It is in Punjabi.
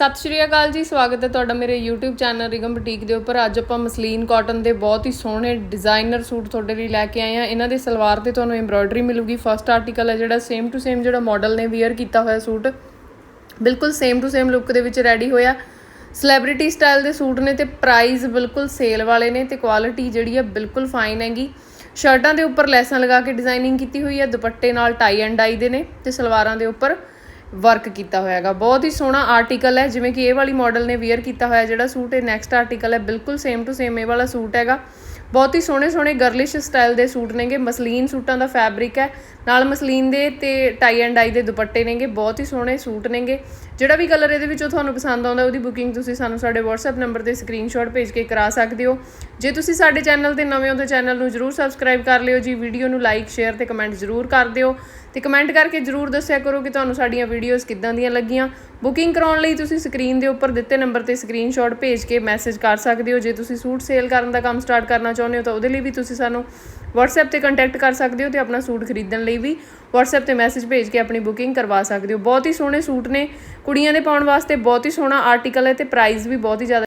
ਸਤਿ ਸ਼੍ਰੀ ਅਕਾਲ ਜੀ, ਸਵਾਗਤ ਹੈ ਤੁਹਾਡਾ ਮੇਰੇ YouTube ਚੈਨਲ ਰਿਗਮ ਬੁਟੀਕ ਦੇ ਉੱਪਰ। ਅੱਜ ਆਪਾਂ ਮਸਲੀਨ ਕਾਟਨ ਦੇ ਬਹੁਤ ਹੀ ਸੋਹਣੇ ਡਿਜ਼ਾਈਨਰ ਸੂਟ ਤੁਹਾਡੇ ਲਈ ਲੈ ਕੇ ਆਏ ਆ ਇਹਨਾਂ ਦੇ ਸਲਵਾਰ ਤੇ ਤੁਹਾਨੂੰ ਐਮਬ੍ਰੋਇਡਰੀ ਮਿਲੂਗੀ। ਫਰਸਟ ਆਰਟੀਕਲ ਹੈ ਜਿਹੜਾ ਸੇਮ ਟੂ ਸੇਮ ਜਿਹੜਾ ਮਾਡਲ ਨੇ ਵੇਅਰ ਕੀਤਾ ਹੋਇਆ ਸੂਟ। ਬਿਲਕੁਲ ਸੇਮ ਟੂ ਸੇਮ ਲੁੱਕ ਦੇ ਵਿੱਚ ਰੈਡੀ ਹੋਇਆ। ਸੈਲੀਬ੍ਰਿਟੀ ਸਟਾਈਲ ਦੇ ਸੂਟ ਨੇ ਤੇ ਪ੍ਰਾਈਸ ਬਿਲਕੁਲ ਸੇਲ ਵਾਲੇ ਨੇ ਤੇ ਕੁਆਲਿਟੀ ਜਿਹੜੀ ਹੈ ਬਿਲਕੁਲ ਫਾਈਨ ਹੈਗੀ। ਸ਼ਰਟਾਂ ਦੇ ਉੱਪਰ ਲੈਸਾਂ ਲਗਾ ਕੇ ਡਿਜ਼ਾਈਨਿੰਗ ਕੀਤੀ ਹੋਈ ਹੈ। ਦੁਪੱਟੇ ਨਾਲ ਟਾਈ ਐਂਡ ਡਾਈ ਦੇ ਨੇ ਤੇ ਸਲਵਾਰਾਂ ਦੇ ਉੱਪਰ। ਵਰਕ ਕੀਤਾ ਹੋਇਆ ਹੈਗਾ। ਬਹੁਤ ਹੀ ਸੋਹਣਾ ਆਰਟੀਕਲ ਹੈ, ਜਿਵੇਂ ਕਿ ਇਹ ਵਾਲੀ ਮਾਡਲ ਨੇ ਵੇਅਰ ਕੀਤਾ ਹੋਇਆ ਜਿਹੜਾ ਸੂਟ, ਇਹ ਨੈਕਸਟ ਆਰਟੀਕਲ ਹੈ। ਬਿਲਕੁਲ ਸੇਮ ਟੂ ਸੇਮ ਇਹ ਵਾਲਾ ਸੂਟ ਹੈਗਾ। ਬਹੁਤ ਹੀ ਸੋਹਣੇ ਸੋਹਣੇ ਗਰਲਿਸ਼ ਸਟਾਈਲ ਦੇ ਸੂਟ ਨੇਗੇ। ਮਸਲੀਨ ਸੂਟਾਂ ਦਾ ਫੈਬਰਿਕ ਹੈ। ਨਾਲ ਮਸਲੀਨ ਦੇ ਤੇ ਟਾਈ ਐਂਡ ਡਾਈ ਦੇ ਦੁਪੱਟੇ ਨੇਗੇ। ਬਹੁਤ ਹੀ ਸੋਹਣੇ ਸੂਟ ਨੇਗੇ। ਜਿਹੜਾ ਵੀ ਕਲਰ ਇਹਦੇ ਵਿੱਚੋਂ ਤੁਹਾਨੂੰ ਪਸੰਦ ਆਉਂਦਾ, ਉਹਦੀ ਬੁਕਿੰਗ ਤੁਸੀਂ ਸਾਨੂੰ ਸਾਡੇ WhatsApp ਨੰਬਰ ਤੇ ਸਕਰੀਨਸ਼ਾਟ ਭੇਜ ਕੇ ਕਰਾ ਸਕਦੇ ਹੋ। ਜੇ ਤੁਸੀਂ ਸਾਡੇ ਚੈਨਲ ਤੇ ਨਵੇਂ ਹੋ ਤਾਂ ਚੈਨਲ ਨੂੰ ਜਰੂਰ ਸਬਸਕ੍ਰਾਈਬ ਕਰ ਲਿਓ ਜੀ। ਵੀਡੀਓ ਨੂੰ ਲਾਈਕ ਸ਼ੇਅਰ ਤੇ ਕਮੈਂਟ ਜਰੂਰ ਕਰ ਦਿਓ। ਤੇ ਕਮੈਂਟ ਕਰਕੇ ਜਰੂਰ ਦੱਸਿਆ ਕਰੋ ਕਿ ਤੁਹਾਨੂੰ ਸਾਡੀਆਂ ਵੀਡੀਓਜ਼ ਕਿੱਦਾਂ ਦੀਆਂ ਲੱਗੀਆਂ। ਬੁਕਿੰਗ ਕਰਾਉਣ ਲਈ ਤੁਸੀਂ ਸਕਰੀਨ ਦੇ ਉੱਪਰ ਦਿੱਤੇ ਨੰਬਰ ਤੇ ਸਕਰੀਨਸ਼ਾਟ ਭੇਜ ਕੇ ਮੈਸੇਜ ਕਰ ਸਕਦੇ ਹੋ। ਜੇ ਤੁਸੀਂ ਸੂਟ ਸੇਲ ਕਰਨ ਦਾ ਕੰਮ ਸਟਾਰਟ ਕਰਨਾ ਚਾਹੁੰਦੇ ਹੋ ਤਾਂ ਉਹਦੇ ਲਈ ਵੀ ਤੁਸੀਂ ਸਾਨੂੰ WhatsApp ਤੇ ਕੰਟੈਕਟ ਕਰ ਸਕਦੇ ਹੋ ਤੇ ਆਪਣਾ ਸੂਟ ਖਰੀਦਣ ਲਈ ਵੀ WhatsApp ਤੇ ਮੈਸੇਜ ਭੇਜ ਕੇ ਆਪਣੀ ਬੁਕਿੰਗ ਕਰਵਾ ਸਕਦੇ ਹੋ। ਬਹੁਤ ਹੀ ਸੋਹਣੇ ਸੂਟ ਨੇ। ਕੁੜੀਆਂ ਦੇ ਪਾਉਣ ਵਾਸਤੇ ਬਹੁਤ ਹੀ ਸੋਹਣਾ ਆਰਟੀਕਲ ਹੈ ਤੇ ਪ੍ਰਾਈਸ ਵੀ ਬਹੁਤ ਹੀ ਜ਼ਿਆਦਾ